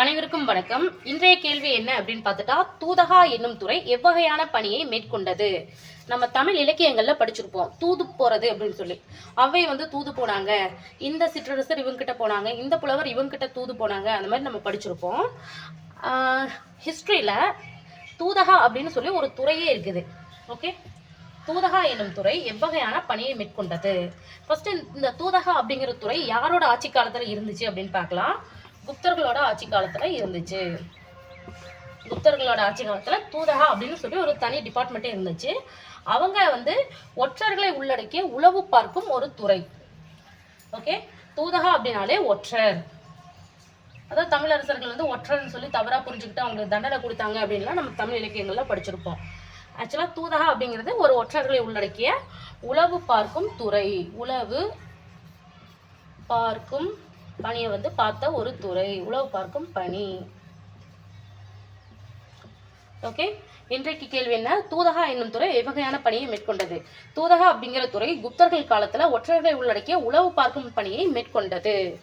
அனைவருக்கும் வணக்கம். இன்றைய கேள்வி என்ன அப்படின்னு பார்த்துட்டா தூதகா என்னும் துறை எவ்வகையான பணியை மேற்கொண்டது? நம்ம தமிழ் இலக்கியங்கள்ல படிச்சிருப்போம். தூது போறது அப்படின்னு சொல்லி. அவை வந்து தூது போனாங்க. இந்த சிற்றரசர் இவங்கிட்ட போனாங்க. இந்த புலவர் இவங்கிட்ட தூது போனாங்க. அந்த மாதிரி நம்ம படிச்சிருப்போம். ஹிஸ்ட்ரியில தூதகா அப்படின்னு சொல்லி ஒரு துறையே இருக்குது. ஓகே தூதகா என்னும் துறை எவ்வகையான பணியை மேற்கொண்டது? ஃபர்ஸ்ட் இந்த தூதகா அப்படிங்கிற துறை யாரோட ஆட்சி காலத்துல இருந்துச்சு அப்படின்னு பார்க்கலாம். குப்தர்களோட ஆட்சி காலத்துல இருந்துச்சு. குப்தர்களோட ஆட்சி காலத்துல தூதகா அப்படின்னு சொல்லி ஒரு தனி டிபார்ட்மெண்ட்டே இருந்துச்சு. அவங்க வந்து ஒற்றர்களை உள்ளடக்கிய உளவு பார்க்கும் ஒரு துறை. ஓகே? தூதகா அப்படின்னாலே ஒற்றர். அதாவது தமிழரசர்கள் வந்து ஒற்றர்னு சொல்லி தவறாக புரிஞ்சுக்கிட்டு அவங்களுக்கு தண்டனை கொடுத்தாங்க அப்படின்லாம் நம்ம தமிழ் இலக்கியங்களில் படிச்சிருப்போம். ஆக்சுவலாக தூதகா அப்படிங்கிறது ஒரு ஒற்றர்களை உள்ளடக்கிய உளவு பார்க்கும் துறை. உளவு பார்க்கும் பணியை வந்து பார்த்த ஒரு துறை. உளவு பார்க்கும் பணி. ஓகே? இன்றைக்கு கேள்வி என்ன? தூதகா என்னும் துறை எவ்வகையான பணியை மேற்கொண்டது. தூதகா அப்படிங்கிற துறை குப்தர்கள் காலத்துல ஒற்றர்களை உள்ளடக்கிய உளவு பார்க்கும் பணியை மேற்கொண்டது.